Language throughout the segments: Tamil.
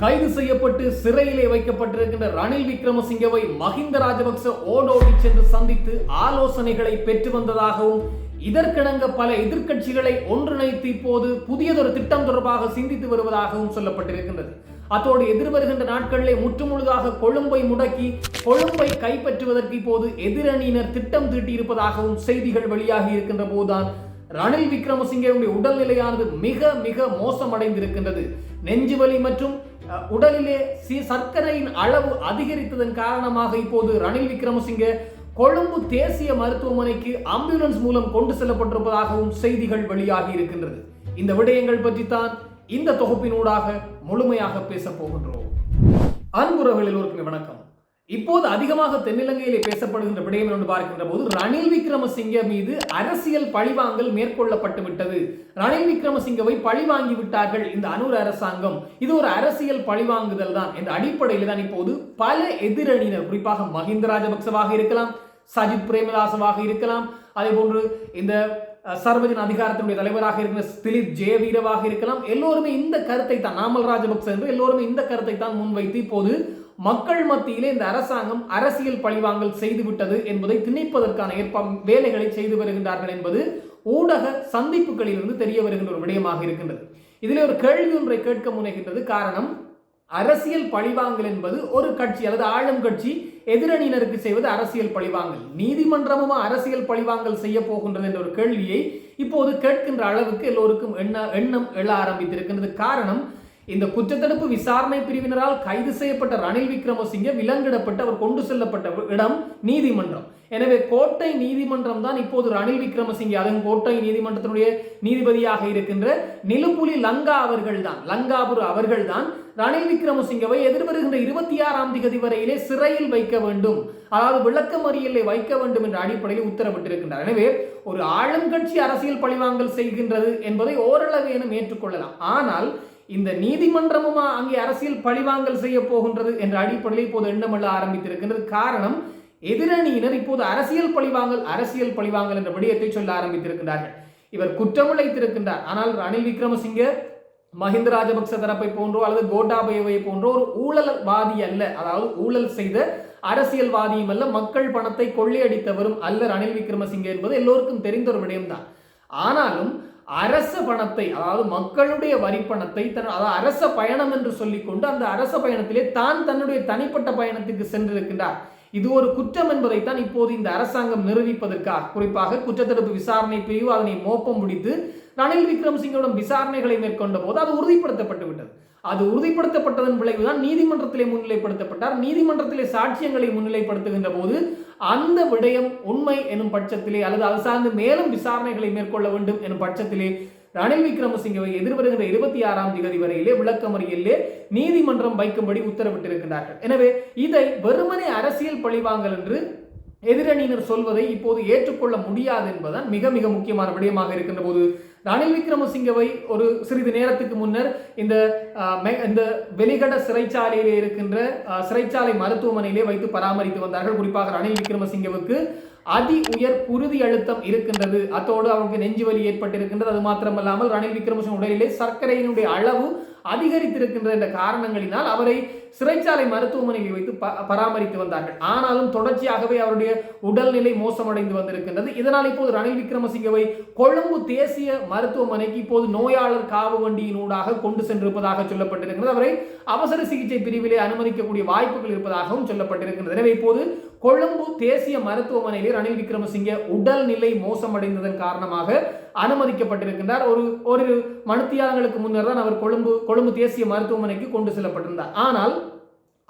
கைது செய்யப்பட்டு சிறையிலே வைக்கப்பட்டிருக்கின்ற ரணில் விக்ரமசிங்கவை மஹிந்த ராஜபக்ச ஓடோடி சென்று சந்தித்து ஆலோசனைகளை பெற்று வந்ததாகவும் இதற்கிணங்க பல எதிர்க்கட்சிகளை ஒன்றிணைத்து இப்போது புதியதொரு திட்டம் தொடர்பாக சிந்தித்து வருவதாகவும் சொல்லப்பட்டிருக்கின்றது. அத்தோடு எதிர்வருகின்ற நாட்களிலே முற்றுமுழுதாக கொழும்பை முடக்கி கொழும்பை கைப்பற்றுவதற்கு இப்போது எதிரணியினர் திட்டம் தீட்டியிருப்பதாகவும் செய்திகள் வெளியாகி இருக்கின்ற போதுதான் ரணில் விக்ரமசிங்கவுடைய உடல்நிலையானது மிக மிக மோசமடைந்திருக்கின்றது. நெஞ்சுவலி மற்றும் உடலிலே சி சர்க்கரையின் அளவு அதிகரித்ததன் காரணமாக இப்போது ரணில் விக்ரமசிங்கே கொழும்பு தேசிய மருத்துவமனைக்கு ஆம்புலன்ஸ் மூலம் கொண்டு செல்லப்பட்டிருப்பதாகவும் செய்திகள் வெளியாகி இருக்கின்றது. இந்த விடயங்கள் பற்றித்தான் இந்த தொகுப்பினூடாக முழுமையாக பேசப் போகின்றோம். அன்புறவுகள் ஒரு வணக்கம். இப்போது அதிகமாக தென்னிலங்கையிலே பேசப்படுகின்ற விடயம் என்று பார்க்கின்ற போது ரணில் விக்ரமசிங்க மீது அரசியல் பழிவாங்கல் மேற்கொள்ளப்பட்டு விட்டது. ரணில் விக்ரமசிங்கவை பழிவாங்கி விட்டார்கள் இந்த அனூர் அரசாங்கம். இது ஒரு அரசியல் பழிவாங்குதல் தான். என்ற அடிப்படையில் தான் இப்போது பல எதிரணியினர் குறிப்பாக மஹிந்த ராஜபக்சவாக இருக்கலாம் சஜித் பிரேமதாசவாக இருக்கலாம் அதே போன்று இந்த சர்வஜன் அதிகாரத்தினுடைய தலைவராக இருக்கிற திலீப் ஜெயவீரவாக இருக்கலாம். எல்லோருமே இந்த கருத்தை தான் நாமல் ராஜபக்ச என்று எல்லோருமே இந்த கருத்தை தான் முன்வைத்து இப்போது மக்கள் மத்தியிலே இந்த அரசாங்கம் அரசியல் பழிவாங்கல் செய்துவிட்டது என்பதை திணிப்பதற்கான ஏற்பா வேலைகளை செய்து வருகின்றார்கள் என்பது ஊடக சந்திப்புகளிலிருந்து தெரிய வருகின்ற ஒரு விடயமாக இருக்கின்றது. இதிலே ஒரு கேள்வி ஒன்றை கேட்க முனைகின்றது. காரணம் அரசியல் பழிவாங்கல் என்பது ஒரு கட்சி அல்லது ஆளும் கட்சி எதிரணியினருக்கு செய்வது அரசியல் பழிவாங்கல். நீதிமன்றமும் அரசியல் பழிவாங்கல் செய்ய போகின்றது என்ற ஒரு கேள்வியை இப்போது கேட்கின்ற அளவுக்கு எல்லோருக்கும் எண்ண எண்ணம் எழ ஆரம்பித்திருக்கின்றது. காரணம் இந்த குற்றத்தடுப்பு விசாரணை பிரிவினரால் கைது செய்யப்பட்ட ரணில் விக்ரமசிங்க விலங்கிடப்பட்டு அவர் கொண்டு செல்லப்பட்ட இடம் நீதிமன்றம். எனவே கோட்டை நீதிமன்றம் தான் இப்போது ரணில் விக்ரமசிங்கே அதன் கோட்டை நீதிமன்றத்தினுடைய நீதிபதியாக இருக்கின்ற நிலுப்புலி லங்கா அவர்கள் தான் லங்காபுர் அவர்கள் தான் ரணில் விக்ரமசிங்கவை எதிர்வருகின்ற இருபத்தி ஆறாம் திகதி வரையிலே சிறையில் வைக்க வேண்டும். அதாவது விளக்கமறியலை வைக்க வேண்டும் என்ற அடிப்படையில் உத்தரவிட்டிருக்கின்றார். எனவே ஒரு ஆளும் கட்சி அரசியல் பழிவாங்கல் செய்கின்றது என்பதை ஓரளவு எனும் ஏற்றுக்கொள்ளலாம். ஆனால் இந்த நீதிமன்றமுமா அங்கே அரசியல் பழிவாங்கல் செய்ய போகின்றது என்ற அடிப்படையில் இப்போது எண்ணமல்ல ஆரம்பித்திருக்கின்றது. காரணம் எதிரணியினர் இப்போது அரசியல் பழிவாங்கல் அரசியல் பழிவாங்கல் என்ற விடயத்தை சொல்ல ஆரம்பித்திருக்கின்றார்கள். இவர் குற்றமிழைத்திருக்கின்றார் ஆனால் ரணில் விக்ரமசிங்க மஹிந்த ராஜபக்ச தரப்பை போன்றோ அல்லது கோட்டாபயவை போன்றோ ஒரு ஊழல்வாதி அல்ல. அதாவது ஊழல் செய்த அரசியல்வாதியும் அல்ல மக்கள் பணத்தை கொள்ளையடித்தவரும் அல்ல ரணில் விக்ரமசிங்கே என்பது எல்லோருக்கும் தெரிந்த ஒரு விடயம்தான். ஆனாலும் அரச பணத்தை அதாவது மக்களுடைய வரி பணத்தை தன் அதாவது அரச பயணம் என்று சொல்லிக்கொண்டு அந்த அரச பயணத்திலே தான் தன்னுடைய தனிப்பட்ட பயணத்துக்கு சென்றிருக்கின்றார். இது ஒரு குற்றம் என்பதைத்தான் இப்போது இந்த அரசாங்கம் நிரூபிப்பதற்காக குறிப்பாக குற்றத்தடுப்பு விசாரணை பிரிவு அதனை மோப்பம் முடித்து ரணில் விக்ரமசிங்கவிடம் விசாரணைகளை மேற்கொண்ட போது அது உறுதிப்படுத்தப்பட்டு விட்டது. அது உறுதிப்படுத்தப்பட்டதன் விளைவுதான் நீதிமன்றத்திலே முன்னிலைப்படுத்தப்பட்டார். நீதிமன்றத்திலே சாட்சியங்களை முன்னிலைப்படுத்துகின்ற போது அந்த விடயம் உண்மை எனும் பட்சத்திலே அல்லது அது சார்ந்து மேலும் விசாரணைகளை மேற்கொள்ள வேண்டும் எனும் பட்சத்திலே ரணில் விக்ரமசிங்கவை எதிர்வருகின்ற இருபத்தி ஆறாம் தேதி வரையிலே விளக்கமறியலே நீதிமன்றம் வைக்கும்படி உத்தரவிட்டிருக்கிறார்கள் எனவே இதை வெறுமனே அரசியல் பழிவாங்கல் என்று எதிரணியினர் சொல்வதை இப்போது ஏற்றுக்கொள்ள முடியாது என்பதுதான் மிக மிக முக்கியமான விடயமாக இருக்கின்ற போது ரணில் விக்ரமசிங்கவை ஒரு சிறிது நேரத்துக்கு முன்னர் இந்த இந்த வெளிகட சிறைச்சாலையிலே இருக்கின்ற சிறைச்சாலை மருத்துவமனையிலே வைத்து பராமரித்து வந்தார்கள். குறிப்பாக ரணில் விக்ரமசிங்கவுக்கு அதி உயர் குருதி அழுத்தம் இருக்கின்றது. அத்தோடு அவருக்கு நெஞ்சு வலி ஏற்பட்டிருக்கின்றது. அது மாத்திரமல்லாமல் ரணில் விக்ரமசிங்க உடலிலே சர்க்கரையினுடைய அளவு அதிகரித்திருக்கின்ற என்ற காரணங்களினால் அவரை சிறைச்சாலை மருத்துவமனையில் வைத்து ப- பராமரித்து வந்தார்கள். ஆனாலும் தொடர்ச்சியாகவே அவருடைய உடல்நிலை மோசமடைந்து வந்திருக்கின்றது. இதனால் இப்போது ரணில் விக்ரமசிங்கவை கொழும்பு தேசிய மருத்துவமனைக்கு இப்போது நோயாளர் காவு வண்டியினூடாக கொண்டு சென்றிருப்பதாக சொல்லப்பட்டிருக்கிறது. அவரை அவசர சிகிச்சை பிரிவிலே அனுமதிக்கக்கூடிய வாய்ப்புகள் இருப்பதாகவும் சொல்லப்பட்டிருக்கிறது எனவே இப்போது கொழும்பு தேசிய மருத்துவமனையிலே ரணில் விக்ரமசிங்க உடல்நிலை மோசமடைந்ததன் காரணமாக அனுமதிக்கப்பட்டிருக்கின்றார். ஒரு ஒரு மணித்தியாலங்களுக்கு முன்னர் தான் அவர் கொழும்பு கொழும்பு தேசிய மருத்துவமனைக்கு கொண்டு செல்லப்பட்டிருந்தார். ஆனால்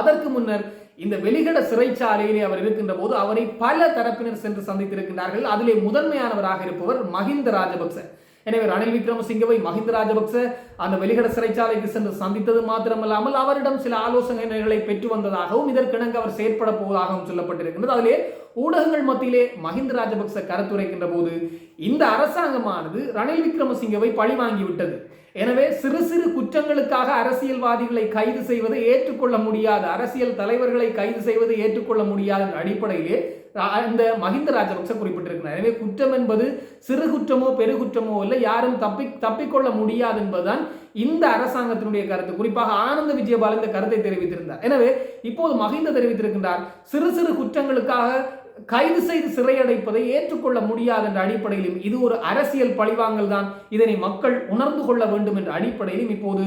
அதற்கு முன்னர் இந்த வெளிகட சிறைச்சாலையிலே அவர் இருக்கின்ற போது அவரை பல தரப்பினர் சென்று சந்தித்திருக்கின்றார்கள். அதிலே முதன்மையானவராக இருப்பவர் மஹிந்த ராஜபக்ச. எனவே ரணில் விக்ரமசிங்கவை மஹிந்த ராஜபக்ச அந்த வெளிகட சிறைச்சாலைக்கு சென்று சந்தித்தது மாத்திரமல்லாமல் அவரிடம் சில ஆலோசனைகளை பெற்று வந்ததாகவும் இதற்கிணங்க அவர் செயற்பட போவதாகவும் சொல்லப்பட்டிருக்கின்றது. அதிலே ஊடகங்கள் மத்தியிலே மஹிந்த ராஜபக்ச கருத்துரைக்கின்ற போது இந்த அரசாங்கமானது ரணில் விக்ரமசிங்கவை பழி வாங்கி விட்டது. எனவே சிறு சிறு குற்றங்களுக்காக அரசியல்வாதிகளை கைது செய்வது ஏற்றுக்கொள்ள முடியாது அரசியல் தலைவர்களை கைது செய்வது ஏற்றுக்கொள்ள முடியாத என்ற அடிப்படையிலே இந்த மஹிந்த ராஜபக்ச குறிப்பிட்டிருக்கிறார். எனவே குற்றம் என்பது சிறு குற்றமோ பெரு குற்றமோ இல்லை யாரும் தப்பி தப்பிக்கொள்ள முடியாது என்பதுதான் இந்த அரசாங்கத்தினுடைய கருத்து. குறிப்பாக ஆனந்த விஜயபால் இந்த கருத்தை தெரிவித்திருந்தார். எனவே இப்போது மஹிந்த தெரிவித்திருக்கின்றார் சிறு சிறு குற்றங்களுக்காக கைது செய்து சிறையடைப்பதை ஏற்றுக்கொள்ள முடியாது என்ற அடிப்படையிலும் இது ஒரு அரசியல் பழிவாங்கல் தான். இதனை மக்கள் உணர்ந்து கொள்ள வேண்டும் என்ற அடிப்படையிலும் இப்போது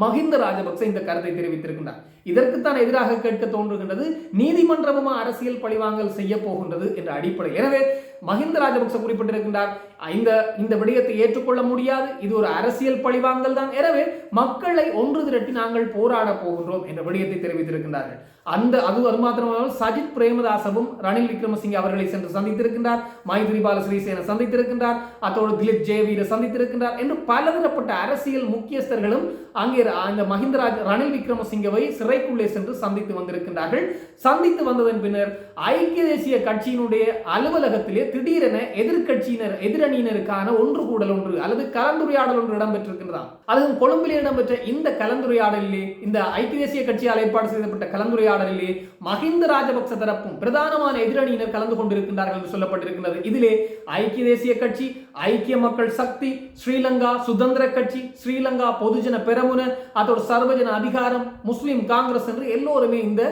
மஹிந்த ராஜபக்ச இந்த கருத்தை தெரிவித்திருக்கின்றார். இதற்குத்தான் எதிராக கேட்க தோன்றுகின்றது நீதிமன்றமும் அரசியல் பழிவாங்கல் செய்ய போகின்றது என்ற அடிப்படை. எனவே மஹிந்த ராஜபக்ச குறிப்பிட்டிருக்கின்றார். இந்த இந்த விடயத்தை ஏற்றுக்கொள்ள முடியாது. இது ஒரு அரசியல் பழிவாங்கல் தான். எனவே மக்களை ஒன்று திரட்டி நாங்கள் போராட போகின்றோம் என்ற விடயத்தை தெரிவித்திருக்கின்றார்கள். அந்த அது அது மாத்திரமல்லாமல் சஜித் பிரேமதாசவும் ரணில் விக்ரமசிங்கே அவர்களை சென்று சந்தித்திருக்கின்றார். மைத்ரிபால சிறிசேன சந்தித்திருக்கின்றார். அத்தோடு திலீப் ஜேவீர சந்தித்திருக்கின்றார் என்று பலதரப்பட்ட அரசியல் முக்கியஸ்தர்களும் அங்கே அந்த மஹிந்தராஜ் ரணில் விக்ரமசிங்கவை சிறைக்குள்ளே சென்று சந்தித்து வந்திருக்கின்றார்கள். சந்தித்து வந்ததன் பின்னர் ஐக்கிய தேசிய கட்சியினுடைய அலுவலகத்திலே திடீரென எதிர்கட்சியினர் எதிரணியினருக்கான ஒன்று கூடல் ஒன்று அல்லது கலந்துரையாடல் ஒன்று இடம்பெற்றிருக்கின்றதாம். அதுவும் கொழும்பிலே இடம்பெற்ற இந்த கலந்துரையாடலிலே இந்த ஐக்கிய தேசிய கட்சியால் ஏற்பாடு செய்யப்பட்ட கலந்துரையாடலிலே மஹிந்த ராஜபக்ச தரப்பும் பிரதானமான எதிரணியினர் கலந்து கொண்டிருக்கின்றார்கள் என்று சொல்லப்பட்டிருக்கின்றது. இதிலே ஐக்கிய தேசிய கட்சி ஐக்கிய மக்கள் சக்தி ஸ்ரீலங்கா சுதந்திர கட்சி ஸ்ரீலங்கா பொதுஜன பெரமுன அதோட சர்வஜன அதிகாரம் முஸ்லிம் காங்கிரஸ் என்று எல்லோருமே இந்த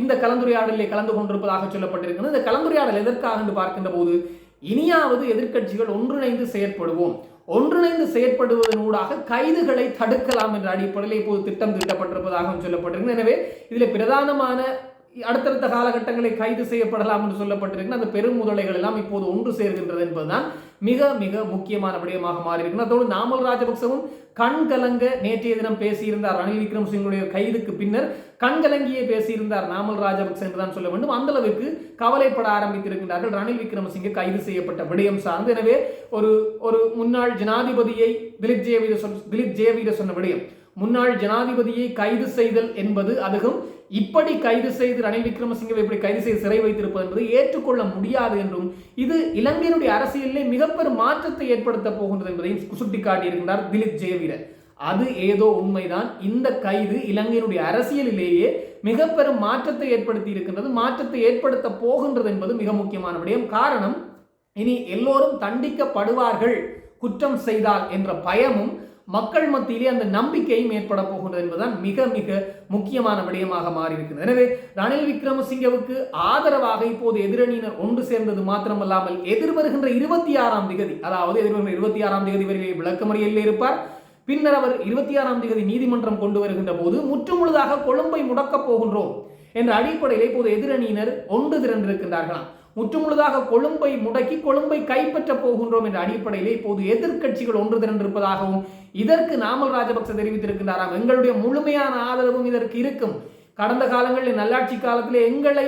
இந்த கலந்துரையாடலில் கலந்து கொண்டிருப்பதாக சொல்லப்பட்டிருக்கிறது. இந்த கலந்துரையாடல் எதற்காக என்று பார்க்கின்ற போது இனியாவது எதிர்க்கட்சிகள் ஒன்றிணைந்து செயற்படுவோம். ஒன்றிணைந்து செயற்படுவதனூடாக கைதுகளை தடுக்கலாம் என்ற அடிப்படையில் இப்போது திட்டம் தீட்டப்பட்டிருப்பதாகவும் சொல்லப்பட்டிருக்கு எனவே இதில் பிரதானமான அடுத்தடுத்த காலகட்டங்களில் கைது செய்யப்படலாம் என்று சொல்லப்பட்டிருக்கு அந்த பெரும் முதலைகள் எல்லாம் இப்போது ஒன்று சேர்கின்றது என்பதுதான் மிக மிக முக்கியமான விடயமாக மாறியிருக்கு அதோடு நாமல் ராஜபக்சவும் கண் கலங்க நேற்றைய தினம் பேசியிருந்தார் ரணில் விக்ரமசிங்கனுடைய கைதுக்கு பின்னர். கண் கலங்கியே பேசியிருந்தார் நாமல் ராஜபக்ச என்றுதான் சொல்ல வேண்டும். அந்த அளவுக்கு கவலைப்பட ஆரம்பித்திருக்கின்றார்கள் ரணில் விக்ரமசிங்கே கைது செய்யப்பட்ட விடயம் சார்ந்து. எனவே ஒரு ஒரு முன்னாள் ஜனாதிபதியை திலீப் ஜெயவீர சொல் திலீப் ஜெயவீர சொன்ன விடயம். முன்னாள் ஜனாதிபதியை கைது செய்தல் என்பது அதுவும் இப்படி கைது செய்து ரணில் விக்ரமசிங்கவை இப்படி கைது செய்து சிறை வைத்திருப்பது என்பது ஏற்றுக்கொள்ள முடியாது என்றும் இது இலங்கையினுடைய அரசியலிலே மிகப்பெரும் மாற்றத்தை ஏற்படுத்த போகின்றது என்பதையும் சுட்டிக்காட்டியிருக்கின்றார் திலீப் ஜெயவீரர் அது ஏதோ உண்மைதான். இந்த கைது இலங்கையினுடைய அரசியலிலேயே மிக பெரும் மாற்றத்தை ஏற்படுத்தி இருக்கின்றது மாற்றத்தை ஏற்படுத்த போகின்றது என்பது மிக முக்கியமான விடயம். காரணம் இனி எல்லோரும் தண்டிக்கப்படுவார்கள் குற்றம் செய்தால் என்ற பயமும் மக்கள் மத்தியிலே அந்த நம்பிக்கையும் ஏற்பட போகின்றது என்பதுதான் மிக மிக முக்கியமான விடயமாக மாறியிருக்கிறது எனவே ரணில் விக்ரமசிங்கவுக்கு ஆதரவாக இப்போது எதிரணியினர் ஒன்று சேர்ந்தது மாத்திரமல்லாமல் எதிர்வருகின்ற இருபத்தி ஆறாம் திகதி அதாவது எதிர்வருகின்ற இருபத்தி ஆறாம் திகதி வரையிலே விளக்கமறியலில் இருப்பார். பின்னர் அவர் இருபத்தி ஆறாம் தேதி நீதிமன்றம் கொண்டு வருகின்ற போது முற்றுமுழுதாக கொழும்பை முடக்கப் போகின்றோம் என்ற அடிப்படையில் இப்போது எதிரணியினர் ஒன்று திரண்டிருக்கின்றார்களாம். முற்றுமுழுதாக கொழும்பை முடக்கி கொழும்பை கைப்பற்ற போகின்றோம் என்ற அடிப்படையிலே இப்போது எதிர்க்கட்சிகள் ஒன்று திரண்டிருப்பதாகவும் இதற்கு நாமல் ராஜபக்ச தெரிவித்திருக்கின்றாராம். எங்களுடைய முழுமையான ஆதரவும் இதற்கு இருக்கும். கடந்த காலங்களில் நல்லாட்சி காலத்திலே எங்களை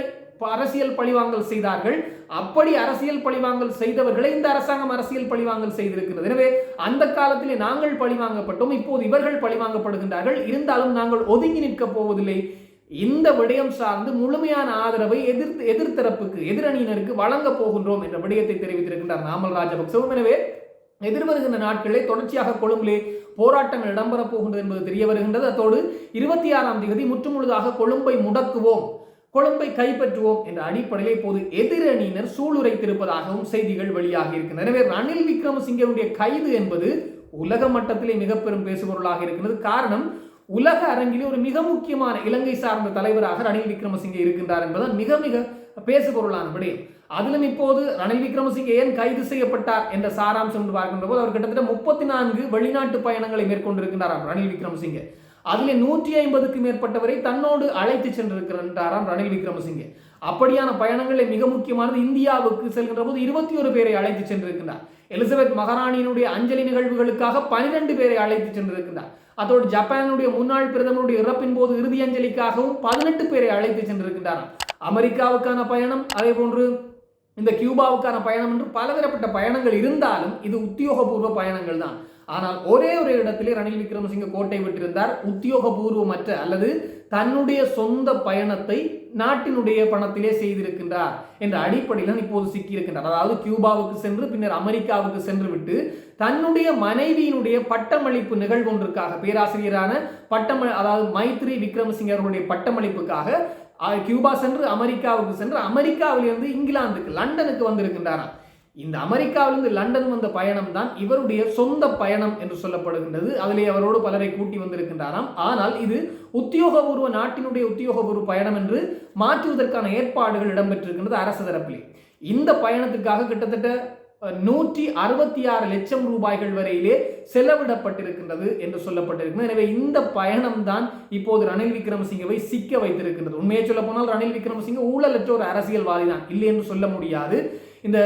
அரசியல் பழிவாங்கல் செய்தார்கள். அப்படி அரசியல் பழிவாங்கல் செய்தவர்களை இந்த அரசாங்கம் அரசியல் பழிவாங்கல் செய்திருக்கிறது. எனவே அந்த காலத்திலே நாங்கள் பழிவாங்கப்பட்டோம். இப்போது இவர்கள் பழிவாங்கப்படுகின்றார்கள். இருந்தாலும் நாங்கள் ஒதுங்கி நிற்கப் போவதில்லை. இந்த விடயம் சார்ந்து முழுமையான ஆதரவை எதிர் எதிர்த்தரப்புக்கு எதிரணியினருக்கு வழங்கப் போகின்றோம் என்ற விடயத்தை தெரிவித்திருக்கின்றார் நாமல் ராஜபக்சவும். எனவே எதிர்வருகின்ற நாட்களிலே தொடர்ச்சியாக கொழும்பிலே போராட்டங்கள் இடம்பெறப் போகின்றது என்பது தெரிய வருகின்றது. அத்தோடு இருபத்தி ஆறாம் தேதி முற்றுமுழுதாக கொழும்பை முடக்குவோம் கொழும்பை கைப்பற்றுவோம் என்ற அடிப்படையில் இப்போது எதிரணியினர் சூளுரைத்திருப்பதாகவும் செய்திகள் வெளியாகி இருக்கின்றன. எனவே ரணில் விக்ரமசிங்கனுடைய கைது என்பது உலக மட்டத்திலே மிக பெரும் பேசுபொருளாக இருக்கிறது காரணம் உலக அரங்கிலே ஒரு மிக முக்கியமான இலங்கை சார்ந்த தலைவராக ரணில் விக்ரமசிங்கே இருக்கின்றார் என்பதுதான் மிக மிக பேசுபொருளான விடயம் அதிலும் இப்போது ரணில் விக்ரமசிங்கே ஏன் கைது செய்யப்பட்டார் என்ற சாராம்சம் என்று பார்க்கின்ற போது அவர் கிட்டத்தட்ட முப்பத்தி நான்கு வெளிநாட்டு பயணங்களை மேற்கொண்டிருக்கின்றாராம் ரணில் விக்ரமசிங்கே. அதிலே நூற்றி ஐம்பதுக்கு மேற்பட்டவரை தன்னோடு அழைத்து சென்றிருக்கிறாராம் ரணில் விக்ரமசிங்கே. அப்படியான பயணங்களில் மிக முக்கியமானது இந்தியாவுக்கு செல்கின்ற போது இருபத்தி ஒரு பேரை அழைத்து சென்றிருக்கின்றார். எலிசபெத் மகாராணியினுடைய அஞ்சலி நிகழ்வுகளுக்காக பனிரெண்டு பேரை அழைத்து சென்றிருக்கின்றார். அதோடு ஜப்பானுடைய முன்னாள் பிரதமருடைய இறப்பின் போது இறுதி அஞ்சலிக்காகவும் பதினெட்டு பேரை அழைத்து சென்றிருக்கின்றாராம். அமெரிக்காவுக்கான பயணம் அதே போன்று இந்த கியூபாவுக்கான பயணம் என்று பலதரப்பட்ட பயணங்கள் இருந்தாலும் இது உத்தியோகபூர்வ பயணங்கள் தான். ஆனால் ஒரே ஒரு இடத்திலே ரணில் விக்ரமசிங்க கோட்டை விட்டிருந்தார். உத்தியோகபூர்வமற்ற அல்லது தன்னுடைய சொந்த பயணத்தை நாட்டினுடைய பணத்திலே செய்திருக்கின்றார் என்ற அடிப்படையில் இப்போது சிக்கியிருக்கின்றார். அதாவது கியூபாவுக்கு சென்று பின்னர் அமெரிக்காவுக்கு சென்று விட்டு தன்னுடைய மனைவியினுடைய பட்டமளிப்பு நிகழ்வொன்றுக்காக பேராசிரியரான பட்டம அதாவது மைத்ரி விக்ரமசிங்க அவர்களுடைய பட்டமளிப்புக்காக கியூபா சென்று அமெரிக்காவுக்கு சென்று அமெரிக்காவிலிருந்து இங்கிலாந்துக்கு லண்டனுக்கு வந்திருக்கின்றாராம். இந்த அமெரிக்காவிலிருந்து லண்டன் வந்த பயணம் தான் இவருடைய சொந்த பயணம் என்று சொல்லப்படுகின்றது. அதிலே அவரோடு பலரை கூட்டி வந்திருக்கின்றாராம். ஆனால் இது உத்தியோகபூர்வ நாட்டினுடைய உத்தியோகபூர்வ பயணம் என்று மாற்றுவதற்கான ஏற்பாடுகள் இடம்பெற்றிருக்கின்றது அரசு தரப்பிலே. இந்த பயணத்துக்காக கிட்டத்தட்ட நூற்றி அறுபத்தி ஆறு லட்சம் ரூபாய்கள் வரையிலே செலவிடப்பட்டிருக்கின்றது என்று சொல்லப்பட்டிருக்கிறது. எனவே இந்த பயணம் தான் இப்போது ரணில் விக்ரமசிங்கவை சிக்க வைத்திருக்கின்றது. உண்மையை சொல்ல போனால் ரணில் விக்ரமசிங்க ஊழலற்ற ஒரு அரசியல்வாதி தான் இல்லை என்று சொல்ல முடியாது. இந்த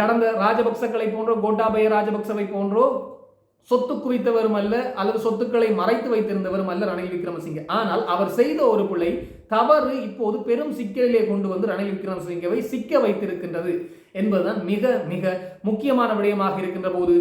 கடந்த ராஜபக்சக்களை போன்றோ கோட்டாபய ராஜபக்சவை போன்றோ சொத்து குவித்தவரும் அல்ல அல்லது சொத்துக்களை மறைத்து வைத்திருந்தவரும் அல்ல ரணில் விக்ரமசிங்கே. ஆனால் அவர் செய்த ஒரு பிள்ளை தவறு இப்போது பெரும் சிக்கலிலே கொண்டு வந்து ரணில் விக்ரமசிங்கவை சிக்க வைத்திருக்கின்றது என்பதுதான் மிக மிக முக்கியமான விடயமாக இருக்கின்ற போது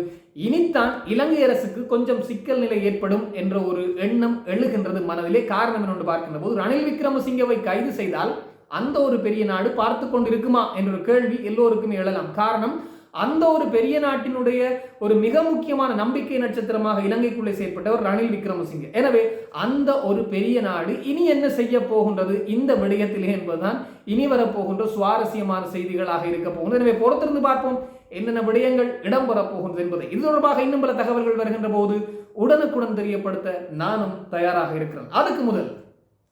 இனித்தான் இலங்கை அரசுக்கு கொஞ்சம் சிக்கல் நிலை ஏற்படும் என்ற ஒரு எண்ணம் எழுகின்றது மனதிலே. காரணம் என்னொன்று பார்க்கின்ற போது ரணில் விக்ரமசிங்கவை கைது செய்தால் அந்த ஒரு பெரிய நாடு பார்த்து கொண்டிருக்குமா என்ற ஒரு கேள்வி எல்லோருக்குமே எழலாம். காரணம் அந்த ஒரு பெரிய நாட்டினுடைய ஒரு மிக முக்கியமான நம்பிக்கை நட்சத்திரமாக இலங்கைக்குள்ளே செயற்பட்டவர் ரணில் விக்ரமசிங்கே. எனவே அந்த ஒரு பெரிய நாடு இனி என்ன செய்ய போகின்றது? இந்த விடயத்திலே என்பதுதான் இனி வரப்போகின்ற சுவாரஸ்யமான செய்திகளாக இருக்க போகின்றது. எனவே பொறுத்திருந்து பார்ப்போம் என்னென்ன விடயங்கள் இடம்பெறப் போகின்றது என்பதை. இது தொடர்பாக இன்னும் பல தகவல்கள் வருகின்ற போது உடனுக்குடன் தெரியப்படுத்த நானும் தயாராக இருக்கிறேன். அதுக்கு முதல்